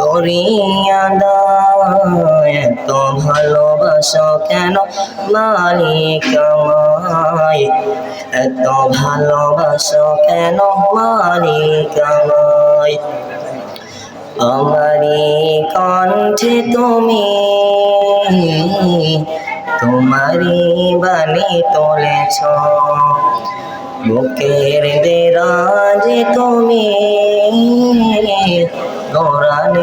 করিয়া দায় এত ভালোবাসো কেন? মালিক আমায় এত ভালোবাসো কেন? মালিক আমায় আমারি কণ্ঠে তুমি তোমারি বাণী তুলেছ। বুকের দেরাজে তুমি কোরআন